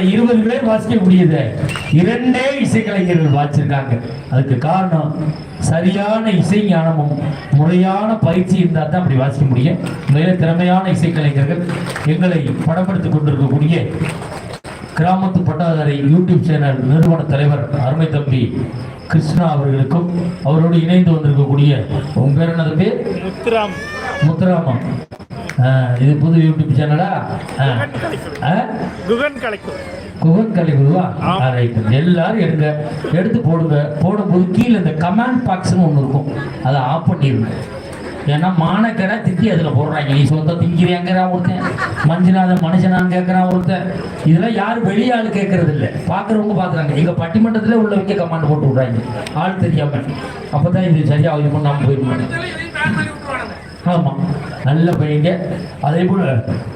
ஆர்கெஸ்ட்ராவில் இருபது பேர் வாசிக்கக்கூடியது இரண்டே இசைக்கலைஞர்கள் வாசிச்சிருக்காங்க. அதுக்கு காரணம் சரியான இசை ஞானமும் முறையான பயிற்சி இருந்தால் தான் அப்படி வாசிக்க முடியும். மிக திறமையான இசைக்கலைஞர்கள் எங்களை படப்படுத்திக் கொண்டிருக்கக்கூடிய கிராமத்து பட்டாதாரி யூடியூப் சேனல் நிறுவன தலைவர் அருமை தம்பி கிருஷ்ணா அவர்களுக்கும் அவரோடு இணைந்து வந்திருக்கக்கூடிய உங்க பேர் என்னது பேர் முத்துராம் முத்துராமா ஆ, இது புது யூடியூப் சேனலா? குகன் கலைக்கும் குகன் கலை குருவா ஆ. ரைட் எல்லாரும் எடுங்க. எடுத்து போடுங்க. போடும்போது கீழே இந்த கமெண்ட் பாக்ஸ்னு ஒன்று இருக்கும். அதை ஆஃப் பண்ணிடுங்க ஏன்னா மானக்கடை திட்டி அதில் போடுறாங்க. நீ சொந்த திங்கிறேங்கிறான் ஒருத்தன். மஞ்சுநாதன் மனுஷனான்னு கேட்குறான் ஒருத்தன். இதெல்லாம் யாரும் வெளியாள் கேட்கறது இல்லை பார்க்குறவங்க பார்க்குறாங்க எங்கள் பட்டிமன்றத்தில் உள்ளவங்க கமாண்ட் போட்டு விட்றாங்க. ஆள் தெரியாம. அப்போ தான் இது சரியாக இது பண்ணாமல் போயிடுவாங்க ஆமாம் நல்ல பையங்க. அதே போல்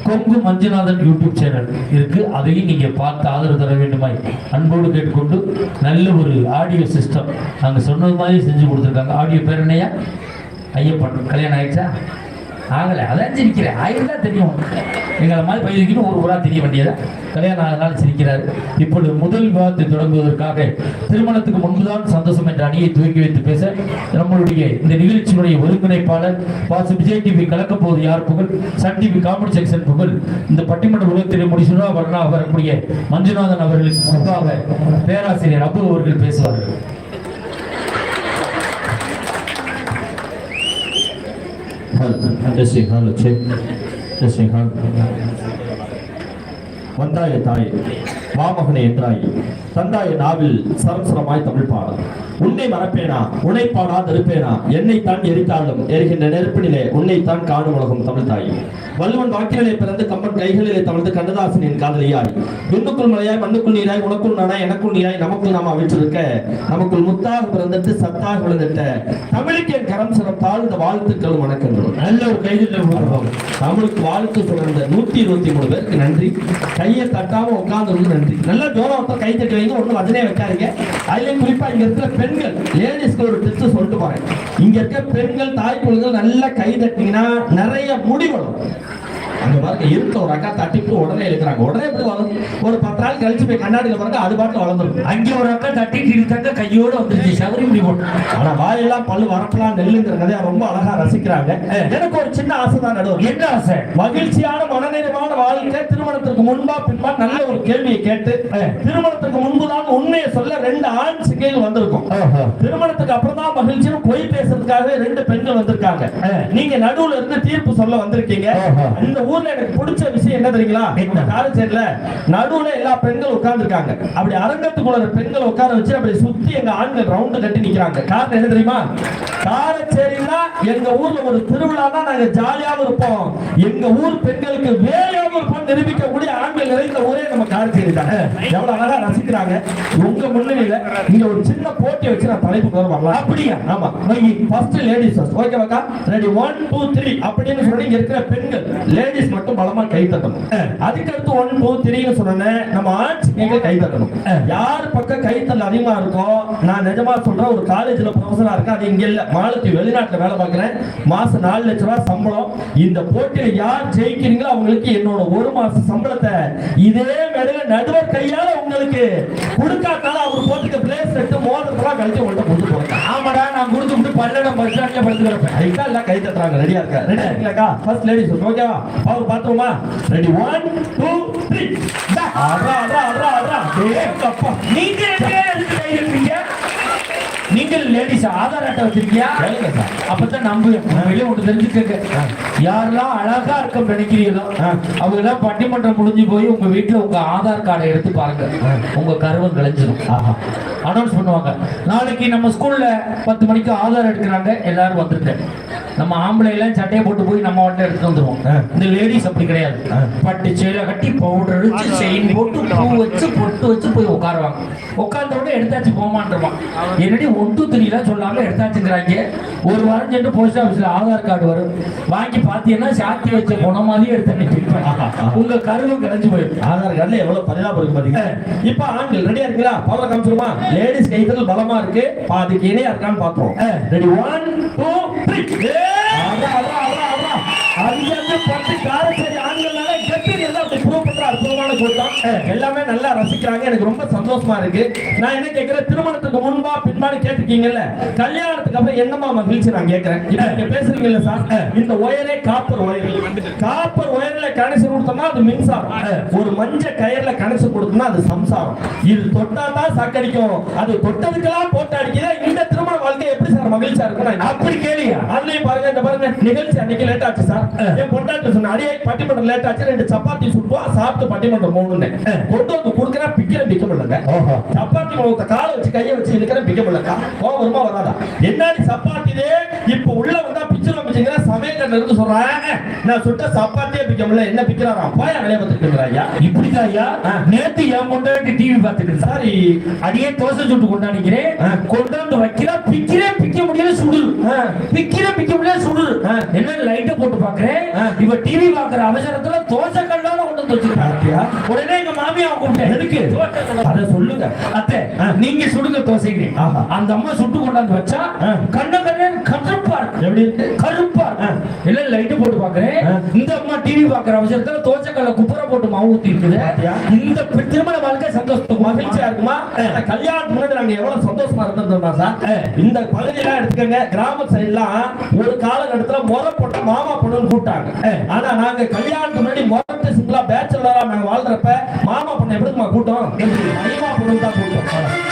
கொங்கு மஞ்சுநாதன் யூடியூப் சேனல் இருக்கு. அதையும் நீங்கள் பார்த்து ஆதரவு தர வேண்டுமாய் அன்போடு கேட்டுக்கொண்டு நல்ல ஒரு ஆடியோ சிஸ்டம் நாங்கள் சொன்னது மாதிரி செஞ்சு கொடுத்துருக்காங்க. ஆடியோ பேர் என்னையா? ஐயப்பன். கல்யாணம் ஆயிடுச்சா? ஆகலை. அதான் சிரிக்கிறேன். ஆயிருந்தா தெரியும். எங்களை மாதிரி பயிர்க்கு ஒரு ஊரா தெரிய வேண்டியதா? கல்யாணம் ஆகினாலும் சிரிக்கிறார். இப்பொழுது முதல் விவாதத்தை தொடங்குவதற்காக திருமணத்துக்கு முன்புதான் சந்தோஷம் என்ற அணியை துவக்கி வைத்து பேச நம்மளுடைய இந்த நிகழ்ச்சியினுடைய ஒருங்கிணைப்பாளர் பாசு விஜய் டிவி கலக்கப் போவது யார் புகழ்? சன் டிவி காமெடி செக்ஷன் புகழ். இந்த பட்டிமன்ற உலகத்திலே முடிச்சுடா வரணா வரக்கூடிய மஞ்சுநாதன் அவர்களுக்கு முன்பாக பேராசிரியர் அபு அவர்கள் பேசுவார்கள். 这时候就签，这时候就签，就。大爷大爷。மாமகனே என்றாய். தந்தாய நாவில் சரசரமாய் தமிழ் பாடல் உன்னை மறப்பேனா? உன்னை பாடாது இருப்பேனா என்னை தான் எரித்தாலும் எரிகின்ற நெருப்பினிலே உன்னை தான் காணும் உலகம் தமிழ் தாயே. வள்ளுவன் வாக்கிலே பிறந்து கம்பன் கைகளிலே தவழ்ந்து கண்ணதாசனின் காதலியாய். விண்ணுக்குள் மலையாய் மண்ணுக்குள் நீராய் உனக்குள் நானாய் எனக்குள் நீராய் நமக்குள் நாம வீற்றிருக்க நமக்குள் முத்தாக பிறந்துட்டு சத்தாக விழுந்துட்ட தமிழுக்கு என் கரம் சிறப்பால் இந்த வாழ்த்துக்களும் வணக்கங்களும். நல்ல ஒரு கைதில் கொடுப்போம் தமிழுக்கு வாழ்த்து சிறந்த நூத்தி இருபத்தி மூணு பேருக்கு நன்றி. கையை தட்டாம உட்கார்ந்து நன்றி. நல்லா ஜோரம் அப்போ கை தட்டி வைங்க. ஒன்றும் வசனே வைக்காதீங்க. அதுலேயும் குறிப்பாக இங்கே இருக்கிற பெண்கள் லேடிஸ்க்கு ஒரு டிப்ஸ் சொல்லிட்டு போகிறேன் இங்கே இருக்க பெண்கள் தாய் குழந்தைகள் நல்லா கை தட்டிங்கன்னா நிறைய முடி வரும் அங்க பாருங்க இருக்க ஒரு அக்கா தட்டிட்டு உடனே இருக்கிறாங்க உடனே எப்படி வரும் ஒரு பத்து நாள் கழிச்சு போய் கண்ணாடியில பாருங்க அது பாட்டு வளர்ந்துரும். அங்கே ஒரு அக்கா தட்டிட்டு இருக்காங்க கையோட வந்துருச்சு சவரி முடி போட்டு. ஆனா வாயெல்லாம் பல்லு வரப்பெல்லாம் நெல்லுங்கிற கதையை ரொம்ப அழகா ரசிக்கிறாங்க. எனக்கு ஒரு சின்ன ஆசை தான் நடுவர். என்ன ஆசை? மகிழ்ச்சியான மனநிறைவான வாழ்க்கை திருமணத்திற்கு முன்பா பின்பா நல்ல ஒரு கேள்வியை கேட்டு திருமணத்துக்கு முன்புதான் உண்மையை சொல்ல ரெண்டு ஆண் சிக்கைகள் வந்திருக்கும். திருமணத்துக்கு அப்புறம் தான் மகிழ்ச்சியும் பொய் பேசுறதுக்காக ரெண்டு பெண்கள் வந்திருக்காங்க. நீங்க நடுவுல இருந்து தீர்ப்பு சொல்ல வந்திருக்கீங்க. இந்த ஊர்ல எனக்கு பிடிச்ச விஷயம் என்ன தெரியுங்களா? இந்த காலச்சேரியில நடுவுல எல்லா பெண்கள் உட்கார்ந்து இருக்காங்க அப்படி அரங்கத்துக்குள்ள பெண்கள் உட்கார வச்சு அப்படி சுத்தி எங்க ஆண்கள் ரவுண்டு கட்டி நிக்கிறாங்க. காரணம் என்ன தெரியுமா? காலச்சேரினா எங்க ஊர்ல ஒரு திருவிழானா நாங்க ஜாலியாவும் இருப்போம். எங்க ஊர் பெண்களுக்கு வேலையாவும் இருப்போம் நிரூபிக்கக்கூடிய ஆண்கள் நிறைந்த ஊரே நம்ம காலச்சேரி தான்? எவ்வளவு அழகா ரசிக்கிறாங்க. உங்க முன்னிலையில இங்க ஒரு சின்ன போட்டி வச்சு நான் தலைப்புக்கு வர வரலாம் அப்படியா? ஆமா. ஃபர்ஸ்ட் லேடிஸ் ஓகேவாக்கா ரெடி ஒன் டூ த்ரீ அப்படின்னு சொல்லி இங்க இருக்கிற பெண்கள் லேடிஸ் மட்டும் பலமா கை தட்டணும். அதுக்கு அடுத்து ஒன் டூ த்ரீன்னு சொன்னேன் நம்ம ஆர்ட்ஸ் நீங்க கை தட்டணும். யார் பக்கம் கை தட்டல் அதிகமா இருக்கோ நான் நிஜமா சொல்றேன் ஒரு காலேஜ்ல ப்ரொஃபஸரா இருக்கேன் அது இங்க இல்ல. மாலத்தி வெளிநாட்டுல வேலை பார்க்கிறேன். மாசம் நாலு லட்ச ரூபாய் சம்பளம். இந்த போட்டியில யார் ஜெயிக்கிறீங்களோ அவங்களுக்கு என்னோட ஒரு மாச சம்பளத்தை இதே மேடையில நடுவர் கையால உங்களுக்கு கொடுக்காட்டாலும் அவர் போட்டுக்க பிளேஸ் செட்டு மோதிரத்தெல்லாம் கழிச்சு உங்கள்ட்ட கொடுத்து போறேன் ஆமாடா நான் கொடுத்து விட்டு பல்லடம் பஸ் ஸ்டாண்ட்ல படுத்து கிடப்பேன் ஐக்கா எல்லாம் கை தட்டுறாங்க ரெடியா இருக்கா? ரெடியா இருக்கீங்களாக்கா? ஃபர்ஸ்ட் லேடிஸ் ஓகேவா அவர் பாத்துருமா ரெடி ஒன் டூ த்ரீ அட்ரா அப்பா நீங்க கை நீங்கள் லேடிஸ் ஆதார் அட்டை வச்சிருக்கியா? அப்பதான் நம்புவேன் வெளியே ஒன்று தெரிஞ்சுக்கங்க யாரெல்லாம் அழகா இருக்க நினைக்கிறீங்களோ. அவங்க எல்லாம் பட்டிமன்றம் முடிஞ்சு போய் உங்க வீட்டுல உங்க ஆதார் கார்டை எடுத்து பாருங்க. உங்க கருவம் கலைஞ்சிடும் அனௌன்ஸ் பண்ணுவாங்க. நாளைக்கு நம்ம ஸ்கூல்ல பத்து மணிக்கு ஆதார் எடுக்கிறாங்க. எல்லாரும் வந்துருங்க. நம்ம ஆம்பளை எல்லாம் சட்டையை போட்டு போய் நம்ம வந்து எடுத்துட்டு வந்துருவோம். இந்த லேடிஸ் அப்படி கிடையாது. பட்டு சேலை கட்டி பவுடர் அடிச்சு செயின் போட்டு பூ வச்சு பொட்டு வச்சு போய் உட்காருவாங்க. உட்கார்ந்த உடனே எடுத்தாச்சு போமான்றவான். என்னடி ஒன் டூ த்ரீலாம் சொல்லாம எடுத்தாச்சுங்கிறாங்க. ஒரு வாரம் சென்று போஸ்ட் ஆஃபீஸ்ல ஆதார் கார்டு வரும். வாங்கி பார்த்தீங்கன்னா சாத்தி வச்ச போன மாதிரியே எடுத்து உங்க கருவும் கிடைஞ்சு போயிடும். ஆதார் கார்டுல எவ்வளவு பரிதாபம் இருக்கு பாத்தீங்க இப்ப ஆண்கள் ரெடியா இருக்கீங்களா? பவர் காமிச்சிருமா? லேடிஸ் கைத்தல் பலமா இருக்கு. பாதிக்கு இணையா இருக்கான்னு பாத்துருவோம் ரெடி ஒன் டூ த்ரீ அங்கிருந்து பத்து எல்லாமே நல்லா ரசிக்கிறாங்க. எனக்கு ரொம்ப சந்தோஷமா இருக்கு. நான் என்ன கேட்கிறேன் திருமணத்துக்கு முன்பா பின்பாடு கேட்டிருக்கீங்கல்ல கல்யாணத்துக்கு அப்புறம் என்னமா மகிழ்ச்சி நான் கேட்கிறேன் இப்ப நீங்க பேசுறீங்கல்ல சார் இந்த ஒயரே காப்பர் ஒயர். காப்பர் ஒயர்ல கனெக்ஷன் கொடுத்தோம்னா அது மின்சாரம். ஒரு மஞ்ச கயர்ல கனெக்ஷன் கொடுத்தோம்னா அது சம்சாரம். இது தொட்டா தான் சக்கடிக்கும். அது தொட்டதுக்கெல்லாம் போட்டு அடிக்குது இந்த திருமண வாழ்க்கை எப்படி சார் மகிழ்ச்சியா இருக்கும் அப்படி கேளியா அதுலயும் பாருங்க இந்த பாருங்க நிகழ்ச்சி அன்னைக்கு லேட் ஆச்சு சார். என் பொண்டாட்டி சொன்ன அடியே பட்டிமன்றம் லேட் ஆச்சு. ரெண்டு சப்பாத்தி சுட்டுவா சாப்பிட்டு பட்டிமன்றம் கொண்டு வந்து குடுக்கறேன் பிக்கிற பிக்க முடியலங்க. சப்பாத்தி முகத்தை காலை வச்சு கையை வச்சு இருக்கிற பிக்க முடியலக்கா. வருமா வராதா? என்னடி சப்பாத்திதே? இப்ப உள்ள வந்தா பிச்சுல பிச்சுங்கிற சமயக்கண்ட இருந்து சொல்றாங்க நான் சுட்ட சப்பாத்தியே பிக்க முடியல என்ன பிக்கிறாராம் போய் வேலையை பார்த்துட்டு ஐயா இப்படிதான் ஐயா. நேத்து என் கொண்டாடி டிவி பார்த்துட்டு சாரி அடியே தோசை சுட்டு கொண்டாடிக்கிறேன். கொண்டாந்து வைக்கிறா பிக்கிறே பிக்க முடியல சுடுது. பிக்கிறே பிக்க முடியல சுடுது. என்ன லைட்டை போட்டு பாக்குறேன். இவ டிவி பாக்குற அவசரத்துல தோசை கல்லால கொண்டு வந்து வச்சிருக்காங்க? உடனே எங்க மாமியாவை கூப்பிட்டேன் எதுக்கு. அத சொல்லுங்க அத்தை. நீங்க சுடுங்க தோசைக்கு. அந்த அம்மா சுட்டு கொண்டாந்து வச்சா. கண்ண கருப்பா இருக்கு எப்படி? இருக்கு கருப்பா. இல்ல லைட் போட்டு பாக்குறேன். இந்த அம்மா டிவி பாக்குற அவசரத்துல தோசைக்கல்ல குப்புற போட்டு மாவு ஊத்தி இருக்குது? இந்த திருமண வாழ்க்கை சந்தோஷத்துக்கு மகிழ்ச்சியா இருக்குமா? கல்யாணத்துக்கு முன்னாடி நாங்க எவ்வளவு சந்தோஷமா இருந்திருந்தோம் சார். இந்த பகுதியெல்லாம் எடுத்துக்கங்க கிராம சைட்லாம் ஒரு காலகட்டத்துல முறை போட்ட மாமா பொண்ணுன்னு கூப்பிட்டாங்க. ஆனா நாங்க கல்யாணத்துக்கு முன்னாடி முறட்டு சிங்கிளா பேச்சுலரா நாங்க வாழ்றப்ப மாமா பொண்ணு எப்படிமா கூட்டம் மைமா பொண்ணு தான் கூட்டம்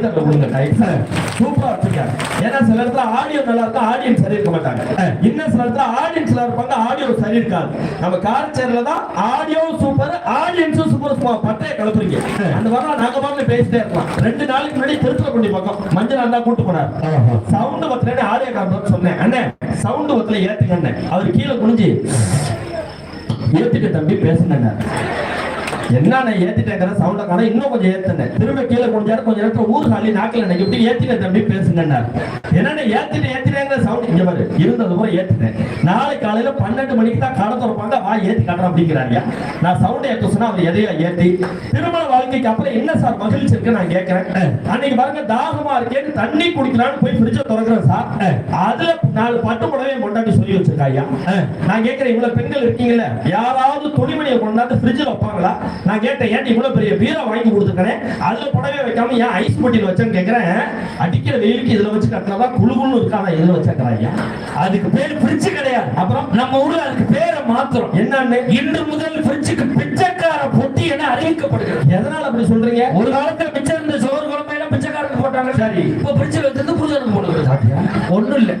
கைத்தட்டல் கொடுங்க சூப்பரா வச்சிருக்காங்க ஏன்னா சில இடத்துல ஆடியோ நல்லா இருக்கும் ஆடியன்ஸ் சரி இருக்க மாட்டாங்க. இன்னும் சில இடத்துல ஆடியன்ஸ் நல்லா இருப்பாங்க ஆடியோ சரி இருக்காது. நம்ம கார்ச்சேர்ல தான் ஆடியோ சூப்பர் ஆடியன்ஸும் சூப்பர் சும்மா பட்டைய கலப்புறீங்க அந்த வாரம் நாங்க பாட்டுல பேசிட்டே இருக்கலாம். ரெண்டு நாளைக்கு முன்னாடி திருத்துறக்குண்டி பக்கம் மஞ்சள் அண்ணா கூட்டு போனார். சவுண்ட் பத்திரன்னு ஆடியோ காரணம் சொன்னேன். அண்ணே சவுண்ட் பத்தில ஏத்துங்க அவர் கீழே குனிஞ்சு ஏத்துக்க தம்பி பேசுங்க என்ன நான் ஏத்திட்டேங்கிற சவுண்ட காண இன்னும் கொஞ்சம் ஏத்துனேன் திரும்ப கீழே கொஞ்சம் கொஞ்சம் நேரத்துல ஊர் சாலி நாக்கில் எனக்கு எப்படி ஏத்திட்டேன் தம்பி பேசுங்க என்னென்ன ஏத்திட்டேன் ஏத்திட்டேங்கிற சவுண்ட் இங்க பாரு இருந்தது கூட ஏத்தினேன் நாளை காலையில பன்னெண்டு மணிக்கு தான் கடை திறப்பாங்க. வா ஏத்தி காட்டுறேன் அப்படிங்கிறாங்க. நான் சவுண்ட் ஏத்த சொன்னா அவர் எதையா ஏத்தி திருமண வாழ்க்கைக்கு அப்புறம் என்ன சார் மகிழ்ச்சி இருக்கு நான் கேட்கிறேன். அன்னைக்கு பாருங்க தாகமா இருக்கேன்னு தண்ணி குடிக்கலாம்னு போய் ஃப்ரிட்ஜை திறக்கிறேன் சார் அதுல நாலு பட்டு புடவை கொண்டாடி சொல்லி வச்சிருக்காய்யா. நான் கேட்கிறேன் இவ்வளவு பெண்கள் இருக்கீங்கல்ல யாராவது துணிமணியை கொண்டாந்து பிரிட்ஜில் வைப்பாங்களா? நான் கேட்டேன் ஏன் இவ்வளவு பெரிய பீரோ வாங்கி கொடுத்துருக்கேன் அதுல புடவை வைக்காம ஏன் ஐஸ் பொட்டியில் வச்சேன்னு கேட்கிறேன் அடிக்கிற வெயிலுக்கு இதுல வச்சு கட்டினாதான் குழுகுன்னு இருக்கானா இதுல வச்சிருக்கிறேன் ஐயா. அதுக்கு பேர் ஃப்ரிட்ஜ் கிடையாது. அப்புறம் நம்ம ஊர்ல அதுக்கு பேரை மாத்திரம் என்னன்னு? இன்று முதல் ஃப்ரிட்ஜுக்கு பிச்சைக்கார பொட்டி என அறிவிக்கப்படுகிறது. எதனால அப்படி சொல்றீங்க? ஒரு காலத்துல மிச்சம் இருந்த சோறு குழம்பு எல்லாம் பிச்சைக்காரனுக்கு போட்டாங்க. சரி. இப்ப ஃப்ரிட்ஜ் வச்சிருந்து புருஷனுக்கு போடுறது ஒண்ணும் இல்ல.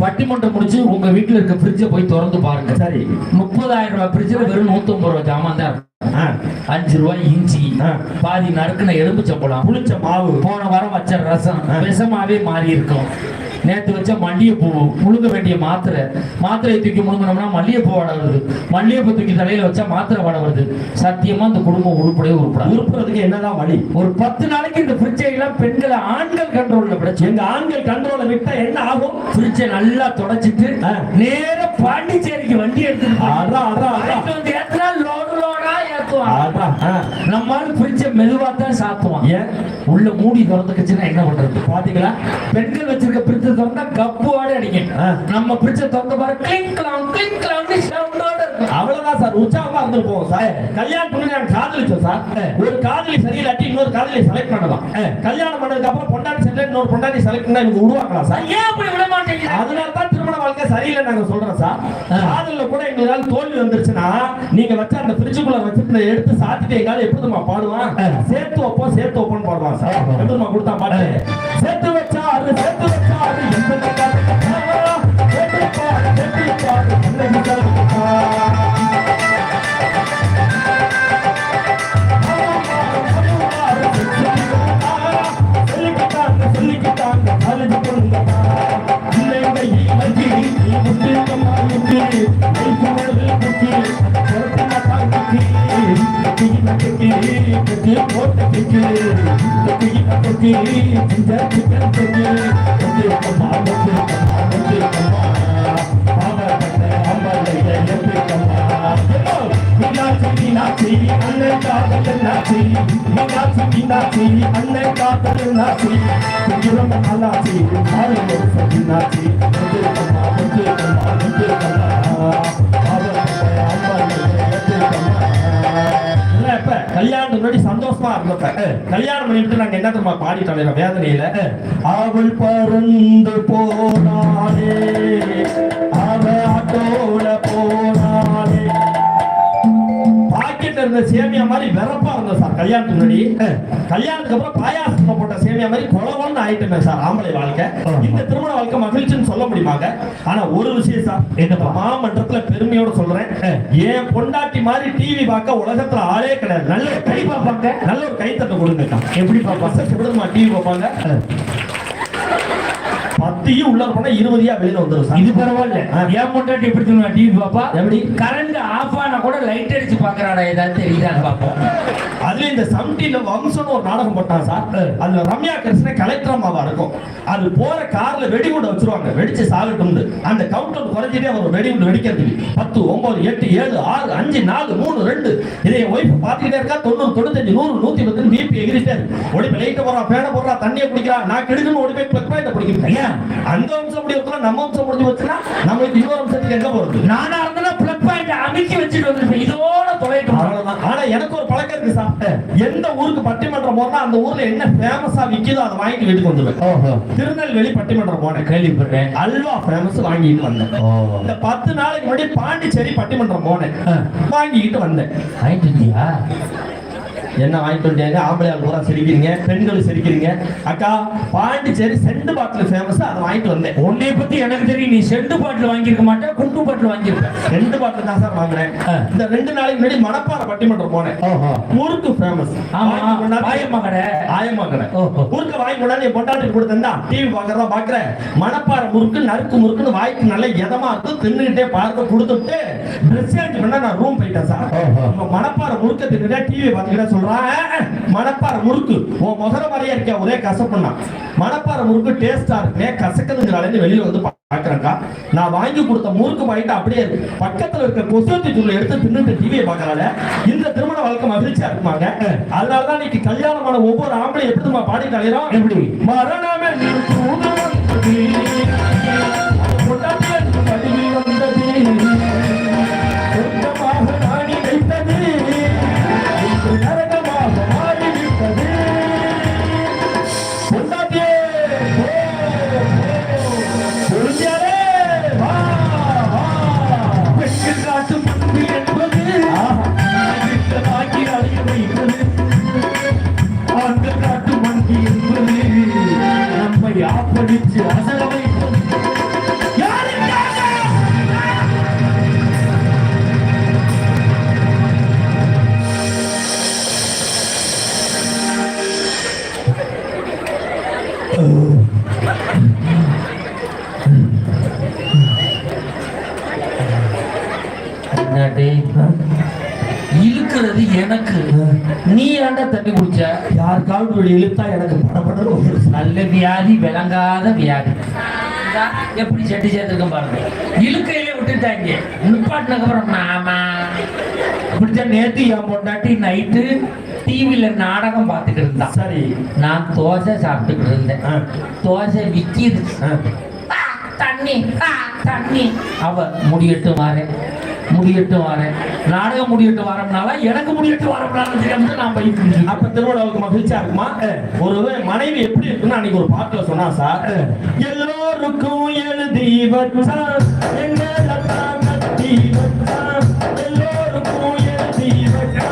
பட்டிமன்றம் முடிச்சு உங்க வீட்டுல இருக்க ஃப்ரிட்ஜை போய் திறந்து பாருங்க. சரி. முப்பதாயிரம் ரூபாய் ஃப்ரிட்ஜில் வெறும் நூத்தி ஐம்பது ரூபாய் ஜாமான் தான் அஞ்சு ரூபாய் இஞ்சி. பாதி நறுக்குன எலும்பு சம்பளம் புளிச்ச மாவு. போன வாரம் வச்ச ரசம். விஷமாவே மாறி இருக்கும் நேத்து வச்ச மல்லிகைப்பூ முழுங்க வேண்டிய மாத்திரை. மாத்திரையை தூக்கி முழுங்கினோம்னா மல்லிகைப்பூ வாடை வருது. மல்லிகைப்பூ தூக்கி தலையில வச்சா மாத்திரை வாடை வருது. சத்தியமா இந்த குடும்பம் உருப்படவே உருப்படாது. உருப்புறதுக்கு என்னதான் வழி? ஒரு பத்து நாளைக்கு இந்த ஃப்ரிட்ஜை எல்லாம் பெண்களை ஆண்கள் கண்ட்ரோல்ல விட எங்க ஆண்கள் கண்ட்ரோல விட்டா என்ன ஆகும்? ஃப்ரிட்ஜை நல்லா தொடச்சிட்டு. நேர பாண்டிச்சேரிக்கு வண்டி எடுத்துட்டு போய் அடா, அடா, ஆ. நம்மால ஃப்ரிட்ஜை மெதுவா தான் சாத்துவான் ஏன்? உள்ள மூடி திறந்துக்குச்சுன்னா என்ன பண்றது? பாத்தீங்களா? பெண்கள் வச்சிருக்க பிரிட்ஜை திறந்தா கப்பு வாட அடிக்கும். நம்ம பிரிட்ஜை திறந்த பாரு கிளிங் கிளாங் கிளிங் கிளாங்னு சவுண்டோட இருக்கும் அவ்வளவுதான் சார். உற்சாகமா இருந்திருப்போம் சார். கல்யாணம் பண்ணி நாங்க காதலிச்சோம் சார். ஒரு காதலி சரியில்லாட்டி இன்னொரு காதலி செலக்ட் பண்ணலாம். கல்யாணம் பண்ணதுக்கு அப்புறம் பொண்டாட்டி செலக்ட் இன்னொரு பொண்டாட்டி செலக்ட் பண்ணா எனக்கு உருவாக்கலாம் சார். ஏன் அப்படி விட மாட்டேங்கிறேன் அதனால தான் திருமண வாழ்க்கை சரியில்லை நாங்க சொல்றோம் சார். காதல்ல கூட எங்களால தோல்வி வந்துருச்சுன்னா நீங்க வச்ச அந்த ஃப்ரிட்ஜுக்குள்ள வச்சுட்டு எடுத்து சாத்திட்டு எங்கால எப்படிமா பாடுவான்? சேர்த்து வைப்போம் சேர்த்து வைப்போம் பாடுவான் சார். எப்படிமா கொடுத்தா பாட்டு? சேர்த்து வச்சா அது சேர்த்து வச்சா அது எந்த சேர்த்து வைப்பா, சேர்த்து வைப்பா, அண்ணன் the நாச்சி குங்குரம் அல்லாச்சி ஆறு வருஷம் கல்யாணத்துக்கு முன்னாடி சந்தோஷமா இருந்தோம் கல்யாணம் பண்ணிட்டு நாங்க என்ன தெரியுமா பாடிட்டோம் வேதனையில அவள் பறந்து போனாலே அவ ஆட்டோல போ பாக்கெட்ல இருந்த சேமியா மாதிரி வெறப்பா இருந்தோம் சார் கல்யாணத்துக்கு முன்னாடி. கல்யாணத்துக்கு அப்புறம் பாயாசத்துல போட்ட சேமியா மாதிரி கொலவன்னு ஆயிட்டுமே சார் ஆம்பளை வாழ்க்கை. இந்த திருமண வாழ்க்கை மகிழ்ச்சின்னு சொல்ல முடியுமாங்க? ஆனா ஒரு விஷயம் சார் இந்த மாமன்றத்துல பெருமையோட சொல்றேன். ஏன் பொண்டாட்டி மாதிரி டிவி பார்க்க உலகத்துல ஆளே கிடையாது. நல்ல கை பார்ப்பாங்க. நல்ல ஒரு கைத்தட்டை கொடுங்க எப்படி பார்ப்பாங்க எப்படிமா டிவி பார்ப்பாங்க. பத்தையும் உள்ள போனா இருபதியா வெளியில வந்துரும் சார் இது பரவாயில்ல. ஏன் முன்னாடி எப்படி தெரியுமா டிவி பாப்பா? எப்படி? கரண்ட் ஆஃப் ஆனா கூட லைட் அடிச்சு பாக்குறாடா ஏதாவது தெரியுதான்னு பாப்போம். அதுல இந்த சம்டில வம்சம்னு ஒரு நாடகம் போட்டான் சார். அதுல ரம்யா கிருஷ்ணன் கலெக்டர் அம்மாவா இருக்கும். அது போற கார்ல வெடிகுண்டு வச்சிருவாங்க. வெடிச்சு சாகட்டும்னு. அந்த கவுண்டர் குறைஞ்சிட்டே வரும் வெடிகுண்டு வெடிக்கிறதுக்கு. பத்து ஒன்பது எட்டு ஏழு ஆறு அஞ்சு நாலு மூணு ரெண்டு. இதை ஒய்ஃப் பாத்துக்கிட்டே இருக்கா. தொண்ணூறு தொண்ணூத்தஞ்சு நூறு நூத்தி பத்து பிபி எகிரிட்டே இருக்கு. ஓடி போய் லைட்ட போடுறா பேன போடுறா தண்ணியை குடிக்கிறா. நான் கெடுக்கணும் ஓடி போய் பிளக் பாயிண்ட் குடிக்கிறேன் ஐயா அந்த வம்சம் முடிவு நம்ம வம்சம் முடிஞ்சு வச்சுன்னா நம்மளுக்கு இன்னொரு வம்சத்துக்கு எங்க போறது? நானா இருந்தா பிளக் பாயிண்ட் அமைக்க வச்சுட்டு வந்திருப்பேன் இதோட தொலைட்டு அவ்வளவுதான். ஆனா எனக்கு ஒரு பழக்கம் இருக்கு சார் எந்த ஊருக்கு பட்டிமன்றம் போனா அந்த ஊர்ல என்ன ஃபேமஸா விக்குதோ அதை வாங்கிட்டு வீட்டுக்கு வந்துருவேன். திருநெல்வேலி பட்டிமன்றம் போனேன் கேள்விப்படுறேன். அல்வா ஃபேமஸ் வாங்கிட்டு வந்தேன். இந்த பத்து நாளைக்கு முன்னாடி பாண்டிச்சேரி பட்டிமன்றம் போனேன். ஆ. வாங்கிட்டு வந்தேன். வாங்கிட்டு என்ன வாங்கிட்டு வந்தீங்க ஆம்பளை பூரா சிரிக்கிறீங்க பெண்கள் சிரிக்கிறீங்க. அக்கா பாண்டிச்சேரி செண்டு பாட்டில் ஃபேமஸ் அதை வாங்கிட்டு வந்தேன். உன்னை பத்தி எனக்கு தெரியும். நீ செண்டு பாட்டில் வாங்கியிருக்க மாட்டே குண்டு பாட்டில் வாங்கியிருப்ப ரெண்டு பாட்டில் தான் சார் வாங்கினேன். இந்த ரெண்டு நாளைக்கு முன்னாடி மணப்பாறை பட்டிமன்றம் போனேன். முறுக்கு ஃபேமஸ் ஆமா பாயம்மா கடை ஆயமா கடை. முறுக்க வாங்கி கொண்டாந்து என் பொண்டாட்டி கொடுத்தா டிவி பாக்குறதா பாக்குறேன் மணப்பாறை முறுக்கு நறுக்கு முறுக்குன்னு வாய்க்கு நல்ல இதமா இருக்கும் தின்னுகிட்டே பார்க்க கொடுத்துட்டு ட்ரெஸ் சேஞ்ச் பண்ண நான் ரூம் போயிட்டேன் சார். மணப்பாறை முறுக்க தின்னுட்டே டிவி பாத்துக்கிட்டே சொல்றான். "ஆ, ஆ, மணப்பாறை முறுக்கு. உன் முகர மாதிரியே இருக்க ஒரே கசப்புன்னா மணப்பாறை முறுக்கு டேஸ்டா இருக்குனே கசக்குதுங்கிறாலே வெளியில வந்து பாக்குறேன்க்கா. நான் வாங்கி கொடுத்த முறுக்கு வாங்கிட்டு அப்படியே இருக்கு. பக்கத்துல இருக்க கொசுவத்தி தூள் எடுத்து தின்னுட்டு டிவியை பாக்குறால இந்த திருமண வாழ்க்கை மகிழ்ச்சியா இருக்குமாங்க? அதனாலதான் இன்னைக்கு கல்யாணமான ஒவ்வொரு ஆம்பளை எப்படி நம்ம பாடிட்டு அலையிறோம் எப்படி? மரணமே দিচ্ছি আশা வழி இழுத்தா எனக்கு வந்துருச்சு. நல்ல வியாதி விளங்காத வியாதி. எப்படி சட்டி சேர்த்துருக்கேன் பாருங்க. இழுக்கையிலே விட்டுட்டாங்க. நிப்பாட்டினதுக்கு அப்புறம் மாமா இப்படித்தான் நேத்து என் பொண்டாட்டி நைட்டு டிவியில நாடகம் பார்த்துக்கிட்டு இருந்தான் சரி. நான் தோசை சாப்பிட்டுக்கிட்டு இருந்தேன். தோசை. ஆ, தண்ணி தண்ணி. அவ முடியட்டு மாறேன். முடியட்டு வரேன் நாடகம் முடியட்டு வரம்னால எனக்கு முடியட்டு வரம்னால தெரியாம நான் போயிட்டு அப்ப திருவிழாவுக்கு மகிழ்ச்சியா இருக்குமா? ஒரு மனைவி எப்படி இருக்குன்னு அன்னைக்கு ஒரு பாட்டுல சொன்னா சார். எல்லோருக்கும் எழுதி வச்சா எங்களத்தான் கட்டி வச்சா எல்லோருக்கும் எழுதி வச்சா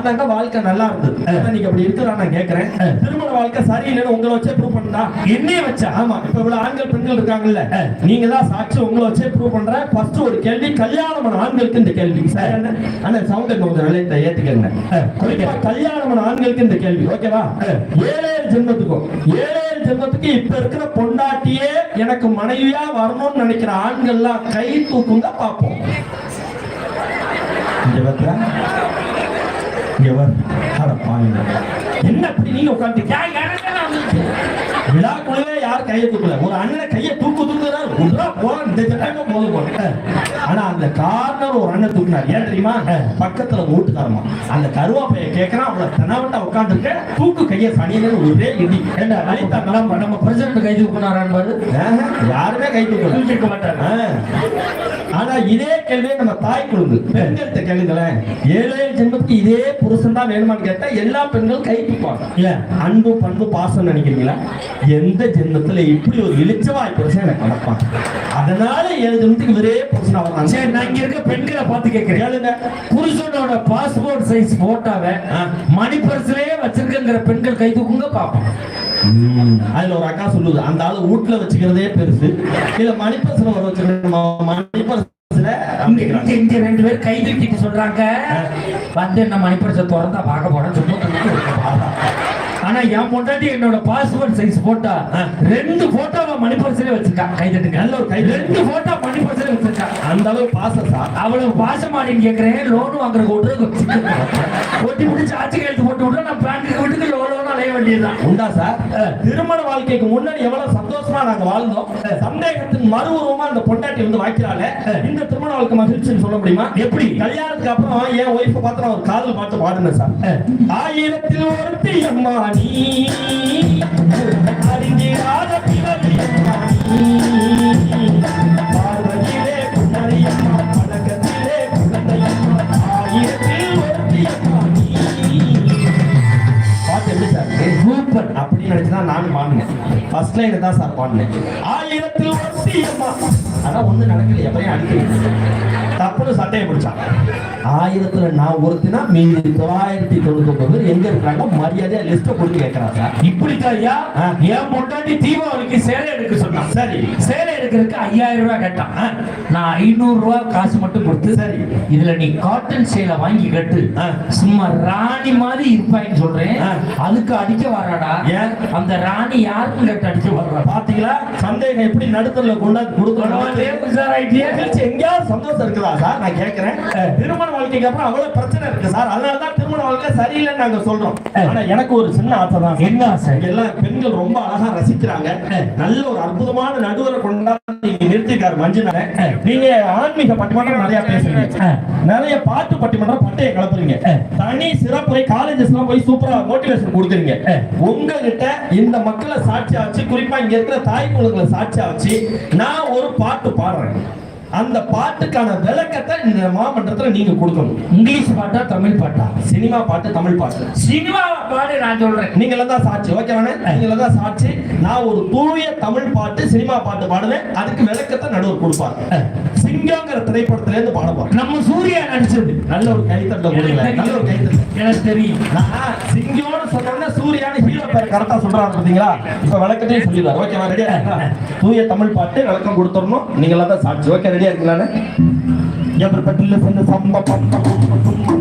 பாண்டாங்க வாழ்க்கை நல்லா இருந்தது. ஆனா நீங்க அப்படி இருக்கிறா நான் கேக்குறேன். திருமண வாழ்க்கை சரியில்லைன்னு உங்களை வச்சே ப்ரூவ் பண்ணா என்னைய வச்சா? ஆமா. இப்ப இவ்வளவு ஆண்கள் பெண்கள் இருக்காங்கல்ல. நீங்க தான் சாட்சி உங்களை வச்சே ப்ரூவ் பண்றேன் ஃபர்ஸ்ட் ஒரு கேள்வி கல்யாணம் ஆண்களுக்கு இந்த கேள்வி. சார் அண்ணா சவுண்ட் கொஞ்சம் நிலையத்தை ஏத்துக்கங்க. கல்யாணம் ஆண்களுக்கு இந்த கேள்வி. ஓகேவா ஏழே ஜென்மத்துக்கும் ஏழே ஜென்மத்துக்கு. இப்ப இருக்கிற பொண்டாட்டியே எனக்கு மனைவியா வரணும்னு நினைக்கிற ஆண்கள்லாம் கை தூக்குங்க பார்ப்போம். என்ன அப்படி நீங்க யார் கையை தூக்கல? ஒரு அண்ணனை கையை தூக்கு தூக்குறாரு உட்ரா போறோம் இந்த போது ஆனா அந்த கார்னர் ஒரு அண்ணன் தூக்குனார். ஏன் தெரியுமா? பக்கத்துல வீட்டுக்காரமா அந்த கருவாப்பைய கேட்கறான் அவளை தெனாவட்டா உட்காந்துருக்க தூக்கு கையை சனியன்னு ஒரே இடி. ஏண்டா நம்ம நம்ம பிரசிடண்ட் பாரு. ஆஹா, யாருமே கை தூக்கல. தூக்கிருக்க மாட்டாங்க ஆ. ஆனா இதே கேள்வியை நம்ம தாய் குழுந்து பெண்கள்கிட்ட கேளுங்களேன். ஏழே ஜென்மத்துக்கு இதே புருஷன் தான் வேணுமான்னு கேட்டா எல்லா பெண்களும் கை தூப்பாங்க இல்ல அன்பு பண்பு பாசம் நினைக்கிறீங்களா? எந்த ஜென்மத்துல இப்படி ஒரு இழிச்சவாய் புருஷன் எனக்கு வளர்ப்பாங்க அதனால ஏழு ஜென்மத்துக்கு இவரே புருஷனா வர்றாங்க சரி நான் இங்க இருக்க பெண்களை பார்த்து கேட்கிறேன் கேளுங்க. புருஷனோட பாஸ்போர்ட் சைஸ் போட்டோவை. மணி பர்ஸ்லயே வச்சிருக்கங்கிற பெண்கள் கை தூக்குங்க பாப்போம் அதுல ஒரு அக்கா சொல்லுது அந்த ஆளு வீட்டுல வச்சுக்கிறதே பெருசு. இல்ல மணிப்பர்ஸ்ல வர வச்சுக்கணுமா மணிப்பர்ஸ்ல அப்படிங்கிறாங்க இங்க ரெண்டு பேர் கை தூக்கிட்டு சொல்றாங்க. வந்து என்ன மணி பர்ஸை திறந்தா பார்க்க போறேன் சும்மா. ஆனா என் பொண்டாட்டி என்னோட பாஸ்போர்ட் சைஸ் போட்டா ரெண்டு போட்டோவை மணி பர்ஸ்லயே வச்சிருக்கா. கை தட்டுங்க. நல்ல ஒரு கை ரெண்டு போட்டோ மணி பர்ஸ்லயே வச்சிருக்கா. அந்த அளவு பாசம் சார் அவ்வளவு பாசமாடின்னு கேக்குறேன். லோன் வாங்குற கூட்டு ஒட்டி முடிச்சு ஆட்சி கையெழுத்து போட்டு விட்டா நான் பேங்க்கு வீட்டுக்கு லோன் அலைய வேண்டியதுதான். உண்டா சார் திருமண வாழ்க்கைக்கு முன்னாடி எவ்வளவு சந்தோஷமா நாங்க வாழ்ந்தோம். சந்தேகத்தின் மறு உருவமா அந்த பொண்டாட்டி வந்து வாய்க்கிறாள். இந்த திருமண வாழ்க்கை மகிழ்ச்சின்னு சொல்ல முடியுமா? எப்படி? கல்யாணத்துக்கு அப்புறம் என் ஒய்ஃபை பார்த்து நான் ஒரு காதல் பாட்டு பாடுனேன் சார் ஆயிரத்தில் ஒருத்தி அம்மா சூப்பர். அப்படின்னு நினைச்சுதான் நானும் பாடினேன் ஃபர்ஸ்ட் லைன் தான் சார் பாடினேன் ஆயிரத்தில் அதான் ஒண்ணு நடக்கல எப்பயும் அடிக்கிறீங்க தப்புன்னு சட்டையை பிடிச்சான். ஆயிரத்துல நான் ஒருத்தினா மீதி தொள்ளாயிரத்தி தொண்ணூத்தி ஒன்பது எங்க இருக்காங்க? மரியாதையா லிஸ்ட கொடுத்து கேட்கறான் சார் இப்படித்தான் ஐயா? ஆ. என் பொண்டாட்டி தீபாவளிக்கு சேலை எடுக்க சொன்னான். சரி. சேலை எடுக்கிறதுக்கு ஐயாயிரம் ரூபாய் கேட்டான். நான் ஐநூறு ரூபாய் காசு மட்டும் கொடுத்து சரி. இதுல நீ காட்டன் சேலை வாங்கி கட்டு. சும்மா ராணி மாதிரி இருப்பாயின்னு சொல்றேன். அதுக்கு அடிக்க வராடா. ஏன்? அந்த ராணி யாருன்னு கேட்டு அடிக்க வர்றா. பாத்தீங்களா? சந்தேகம் எப்படி நடுத்தல கொண்டாந்து கொடுக்கணும்? எங்கேயாவது சந்தோஷம் இருக்குதா சார்? நான் கேட்கிறேன் திருமண வாழ்க்கைக்கு அப்புறம் அவ்வளவு பிரச்சனை இருக்கு சார். அதனாலதான் திருமண வாழ்க்கை சரியில்லைன்னு நாங்க சொல்றோம். ஆனா எனக்கு ஒரு சின்ன ஆசை தான். என்ன ஆசை? எல்லாம் பெண்கள் ரொம்ப அழகா ரசிக்கிறாங்க. நல்ல ஒரு அற்புதமான நடுவரை கொண்டாந்து நீங்க நிறுத்திருக்காரு மஞ்சுநாத நீங்க ஆன்மீக பட்டிமன்றம் நிறைய பேசுறீங்க. நிறைய பாட்டு பட்டிமன்றம் பட்டையை கலப்புறீங்க. தனி சிறப்புரை காலேஜஸ் எல்லாம் போய் சூப்பரா மோட்டிவேஷன் கொடுக்குறீங்க. உங்ககிட்ட இந்த மக்களை சாட்சியா வச்சு குறிப்பா இங்க இருக்கிற தாய் குழுக்களை சாட்சியா வச்சு நான் ஒரு பாட்டு பாடுறேன். அந்த பாட்டுக்கான விளக்கத்தை இந்த மாமன்றத்துல நீங்க கொடுக்கணும். இங்கிலீஷ் பாட்டா தமிழ் பாட்டா? சினிமா பாட்டு தமிழ் பாட்டு? சினிமா பாடு நான் சொல்றேன். நீங்கள தான் சாட்சி ஓகேவானே நீங்கள தான் சாட்சி. நான் ஒரு தூய தமிழ் பாட்டு சினிமா பாட்டு பாடுவேன். அதுக்கு விளக்கத்தை நடுவர் கொடுப்பார். சிங்கங்கிற திரைப்படத்துல இருந்து பாட போறேன். நம்ம சூர்யா நடிச்சது நல்ல ஒரு கைத்தட்டல கொடுங்களேன் நல்ல ஒரு கைத்தட்டல். எனக்கு தெரியும். நான் சிங்கம்னு சொன்னோம்னா சூர்யான்னு ஹீரோ பேர் கரெக்டா சொல்றாங்க பாத்தீங்களா இப்ப விளக்கத்தையும் சொல்லிடுறாரு. ஓகேவா ரெடியா தூய தமிழ் பாட்டு விளக்கம் கொடுத்துடணும். நீங்க எல்லாம் தான் சாட்சி. ஓகே ரெடியா இருக்கீங்களான்னு எவர் பட்டில சென்று சம்ப பம்ப